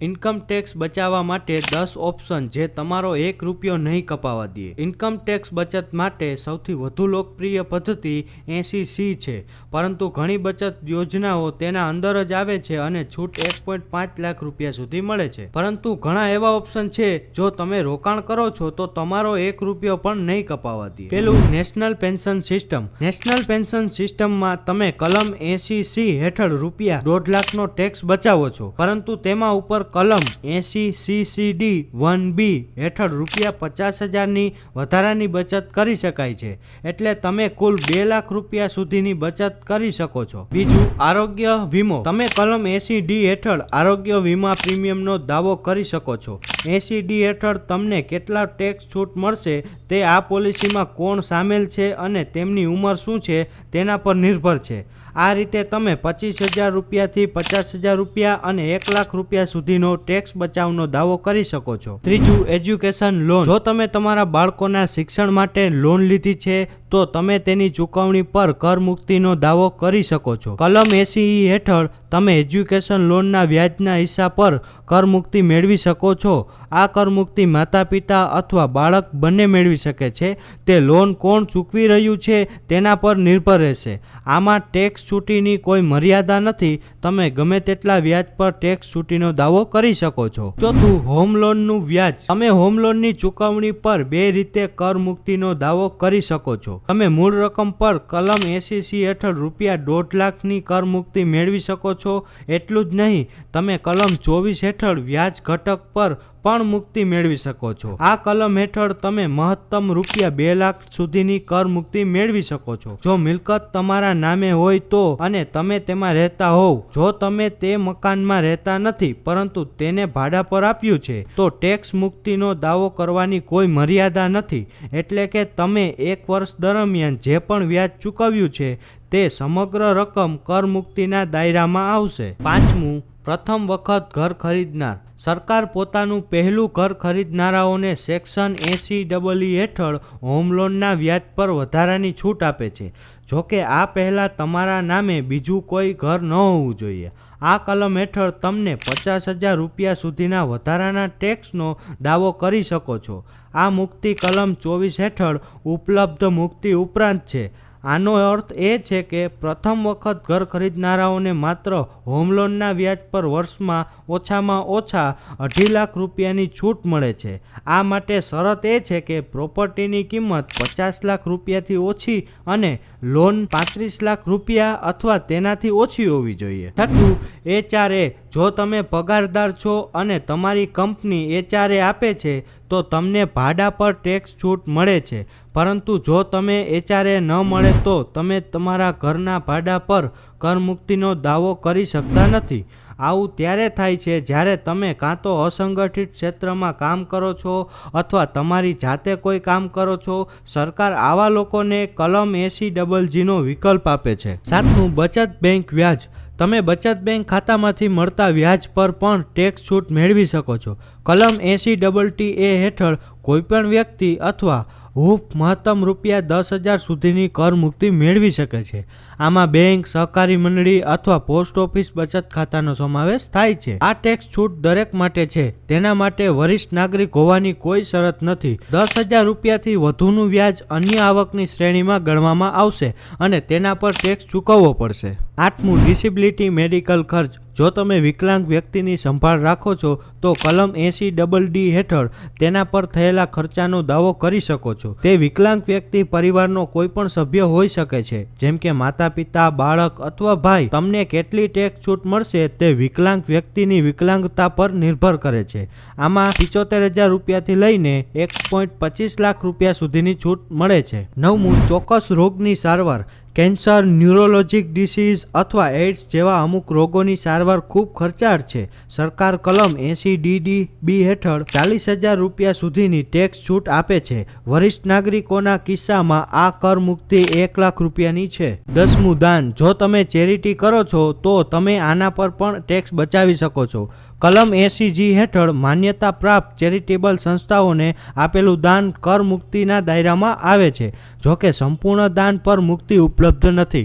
Income tax બચાવવા માટે દસ ઓપ્શન જે તમારો એક રૂપિયો નહીં કપાવા દે. ઇન્કમ ટેક્સ બચત માટે સૌથી વધુ લોકપ્રિય પદ્ધતિ એસી સી છે. પરંતુ ઘણી બચત યોજનાઓ તેના અંદર જ આવે છે અને છૂટ એક પોઈન્ટ પાંચ લાખ રૂપિયા સુધી મળે છે. પરંતુ ઘણા એવા ઓપ્શન છે જો તમે રોકાણ કરો છો તો તમારો એક રૂપિયો પણ નહીં કપાવા દે. પેલું national pension system national pension સિસ્ટમમાં તમે કલમ એસી સી હેઠળ રૂપિયા દોઢ લાખનો ટેક્સ બચાવો છો. પરંતુ તેમાં ઉપર કલમ એસી સીસીડી વન બી હેઠળ રૂપિયા પચાસ હજારની વધારાની બચત કરી શકાય છે. એટલે તમે કુલ બે લાખ રૂપિયા સુધીની બચત કરી શકો છો. બીજું, આરોગ્ય વીમો. તમે કલમ એસી ડી હેઠળ આરોગ્ય વીમા પ્રીમિયમનો દાવો કરી શકો છો. એસી ડી હેઠળ તમને કેટલા ટેક્સ છૂટ મળશે તે આ પોલિસીમાં કોણ સામેલ છે અને તેમની ઉંમર શું છે તેના પર નિર્ભર છે. આ રીતે તમે પચીસ હજાર રૂપિયાથી પચાસ હજાર રૂપિયા અને એક લાખ રૂપિયા સુધીનો ટેક્સ બચાવનો દાવો કરી શકો છો. ત્રીજું, એજ્યુકેશન લોન. જો તમે તમારા બાળકોના શિક્ષણ માટે લોન લીધી છે તો તમે તેની ચૂકવણી પર કર મુક્તિનો દાવો કરી શકો છો. કલમ એસી હેઠળ તમે એજ્યુકેશન લોનના વ્યાજના હિસ્સા પર કર મુક્તિ મેળવી શકો છો. આ કર મુક્તિ માતા પિતા અથવા બાળક બંને મેળવી શકે છે. તે લોન કોણ ચૂકવી રહ્યું છે તેના પર નિર્ભર રહેશે. આમાં ટેક્સ છૂટીની કોઈ મર્યાદા નથી. તમે ગમે તેટલા વ્યાજ પર ટેક્સ છૂટીનો દાવો કરી શકો છો. ચોથું, હોમ લોનનું વ્યાજ. તમે હોમ લોનની ચૂકવણી પર બે રીતે કર મુક્તિનો દાવો કરી શકો છો. તમે મૂળ રકમ પર કલમ એસીસી હેઠળ રૂપિયા દોઢ લાખની કર મુક્તિ મેળવી શકો છો. એટલું જ નહીં, તમે કલમ ચોવીસ હેઠળ વ્યાજ ઘટક પર પણ મુક્તિ મેળવી શકો છો. આ કલમ હેઠળ તમે મહત્તમ રૂપિયા બે લાખ સુધીની કર મુક્તિ મેળવી શકો છો. જો મિલકત તમારા નામે હોય તો અને તમે તેમાં રહેતા હોવ, જો તમે તે મકાનમાં રહેતા નથી, પરંતુ તેને ભાડા પર આપ્યું છે, તો ટેક્સ મુક્તિનો દાવો કરવાની કોઈ મર્યાદા નથી. એટલે કે તમે એક વર્ષ દરમિયાન જે પણ વ્યાજ ચૂકવ્યું છે, તે સમગ્ર રકમ કર મુક્તિના દાયરામાં આવશે. પાંચમું પ્રથમ વખત ઘર ખરીદનાર. સરકાર પોતાનું પહેલું ઘર ખરીદનારાઓને સેક્શન એસી ડબલઈ હેઠળ હોમ લોનના વ્યાજ પર વધારાની છૂટ આપે છે. જોકે આ પહેલાં તમારા નામે બીજું કોઈ ઘર ન હોવું જોઈએ. આ કલમ હેઠળ તમને પચાસ હજાર રૂપિયા સુધીના વધારાના ટેક્સનો દાવો કરી શકો છો. આ મુક્તિ કલમ ચોવીસ હેઠળ ઉપલબ્ધ મુક્તિ ઉપરાંત છે. આનો અર્થ એ છે કે પ્રથમ વખત ઘર ખરીદનારાઓને માત્ર હોમ લોનના વ્યાજ પર વર્ષમાં ઓછામાં ઓછા અઢી લાખ રૂપિયાની છૂટ મળે છે. આ માટે શરત એ છે કે પ્રોપર્ટીની કિંમત પચાસ લાખ રૂપિયાથી ઓછી અને લોન પાંત્રીસ લાખ રૂપિયા અથવા તેનાથી ઓછી હોવી જોઈએ. છઠ્ઠું એચઆરએ, જો તમે પગારદાર છો અને તમારી કંપની એચઆરએ આપે છે, તો તમને ભાડા પર ટેક્સ છૂટ મળે છે. પરંતુ જો તમે એચઆરએ ન મળે તો તમે તમારા ઘરના ભાડા પર કરમુક્તિનો દાવો કરી શકતા નથી. આવું ત્યારે થાય છે જ્યારે તમે કાં તો અસંગઠિત ક્ષેત્રમાં કામ કરો છો અથવા તમારી જાતે કોઈ કામ કરો છો, સરકાર આવા લોકોને કલમ એસી ડબલ જીનો વિકલ્પ આપે છે. સાતમું, બચત બેંક વ્યાજ. તમે બચત બેંક ખાતામાંથી મળતા વ્યાજ પર પણ ટેક્સ છૂટ મેળવી શકો છો. કલમ એસી ડબલ ટી એ હેઠળ કોઈપણ વ્યક્તિ અથવા હૂફ મહત્તમ રૂપિયા દસ હજાર સુધીની કર મુક્તિ મેળવી શકે છે. આમાં બેંક, સહકારી મંડળી અથવા પોસ્ટ ઓફિસ બચત ખાતાનો સમાવેશ થાય છે. આ ટેક્સ છૂટ દરેક માટે છે. તેના માટે વરિષ્ઠ નાગરિક હોવાની કોઈ શરત નથી. દસ હજાર રૂપિયાથી વધુનું વ્યાજ અન્ય આવકની શ્રેણીમાં ગણવામાં આવશે અને તેના પર ટેક્સ ચૂકવવો પડશે. આઠમું ડિસેબિલિટી મેડિકલ ખર્ચ. જો તમે વિકલાંગ વ્યક્તિની સંભાળ રાખો છો, તો કલમ એસી ડબલ ડી હેઠળ તેના પર થયેલા ખર્ચાનો દાવો કરી શકો છો. તે વિકલાંગ વ્યક્તિ પરિવારનો કોઈ પણ સભ્ય હોઈ શકે છે. જેમ કે માતા પિતા બાળક અથવા ભાઈ. તમને કેટલી ટેક્સ છૂટ મળશે તે વિકલાંગ વ્યક્તિની વિકલાંગતા પર નિર્ભર કરે છે. આમાં પિચોતેર હજાર રૂપિયાથી લઈને એક પોઈન્ટ પચીસ લાખ રૂપિયા સુધીની છૂટ મળે છે. નવમું, ચોક્કસ રોગની સારવાર. કેન્સર, ન્યુરોલોજિક ડિસીઝ અથવા એઇડ્સ જેવા અમુક રોગોની સારવાર ખૂબ ખર્ચાળ છે. સરકાર કલમ એસી ડીડી બી હેઠળ ચાલીસ હજાર રૂપિયા સુધીની ટેક્સ છૂટ આપે છે. વરિષ્ઠ નાગરિકોના કિસ્સામાં આ કર મુક્તિ એક લાખ રૂપિયાની છે. દસમું દાન, જો તમે ચેરિટી કરો છો, તો તમે આના પર પણ ટેક્સ બચાવી શકો છો. કલમ એસી જી હેઠળ માન્યતા પ્રાપ્ત ચેરિટેબલ સંસ્થાઓને આપેલું દાન કર મુક્તિના દાયરામાં આવે છે. જોકે સંપૂર્ણ દાન પર મુક્તિ ઉપલબ્ધ નથી.